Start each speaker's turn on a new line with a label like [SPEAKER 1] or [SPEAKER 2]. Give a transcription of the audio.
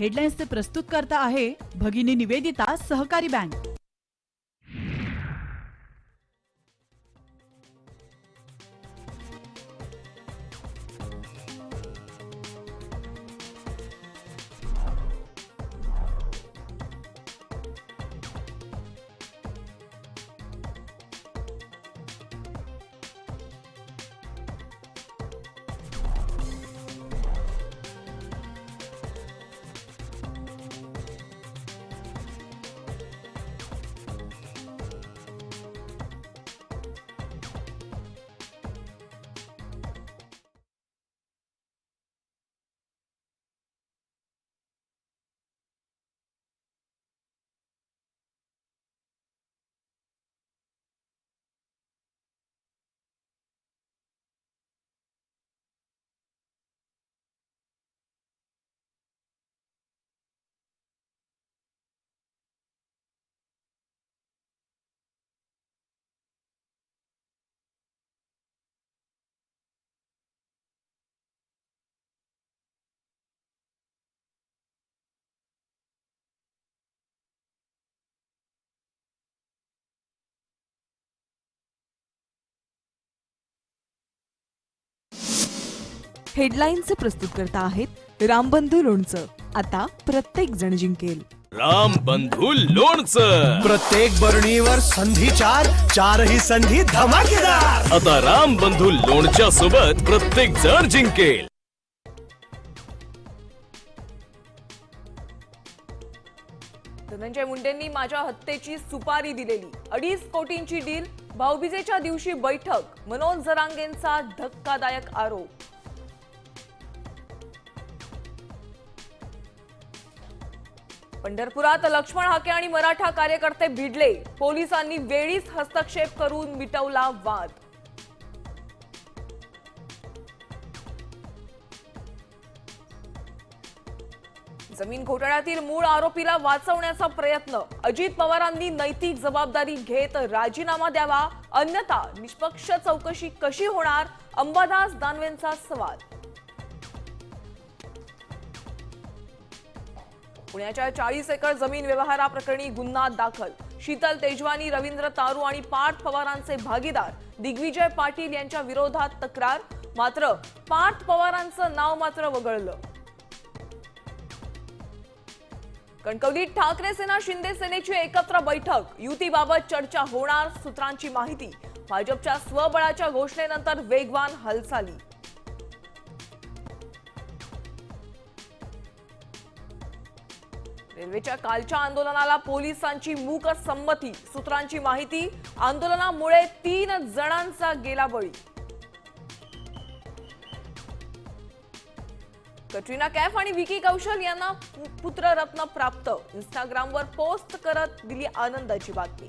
[SPEAKER 1] हेडलाईन्सचे प्रस्तुत करता आहे भगिनी निवेदिता सहकारी बँक.
[SPEAKER 2] हेडलाईनचे प्रस्तुत करता आहेत रामबंधू लोणचं. आता प्रत्येक जण जिंकेल.
[SPEAKER 3] राम बंधू लोणचं.
[SPEAKER 4] प्रत्येक बरणीवर संधी चार चारही संधी धमाकेदार.
[SPEAKER 3] आता राम बंधू लोणच्या सोबत प्रत्येक जण जिंकेल.
[SPEAKER 5] धनंजय मुंडेंनी माझ्या हत्येची सुपारी दिलेली. अडीच कोटींची डील भाऊबीजेच्या दिवशी बैठक मनोज जरांगेंचा धक्कादायक आरोप. पंढरपुरात लक्ष्मण हाके आणि मराठा कार्यकर्ते भिडले. पोलिसांनी वेळीच हस्तक्षेप करून मिटवला वाद. जमीन घोटाळ्यातील मूळ आरोपीला वाचवण्याचा प्रयत्न. अजित पवारांनी नैतिक जबाबदारी घेत राजीनामा द्यावा. अन्यथा निष्पक्ष चौकशी कशी होणार? अंबादास दानवेंचा सवाल. पुण्याच्या चाळीस एकर जमीन व्यवहाराप्रकरणी गुन्हा दाखल. शीतल तेजवानी रवींद्र तारू आणि पार्थ पवारांचे भागीदार दिग्विजय पाटील यांच्या विरोधात तक्रार. मात्र पार्थ पवारांचं नाव मात्र वगळलं. कणकवलीत ठाकरे सेना शिंदे सेनेची एकत्र बैठक. युतीबाबत चर्चा होणार सूत्रांची माहिती. भाजपच्या स्वबळाच्या घोषणेनंतर वेगवान हालचाली. रेल्वेच्या कालच्या आंदोलनाला पोलिसांची मूक संमती. सूत्रांची माहिती आंदोलनामुळे तीन जणांचा गेला बळी. कटरीना कॅफ आणि विकी कौशल यांना पुत्ररत्न प्राप्त. इंस्टाग्रामवर पोस्ट करत दिली आनंदाची बातमी.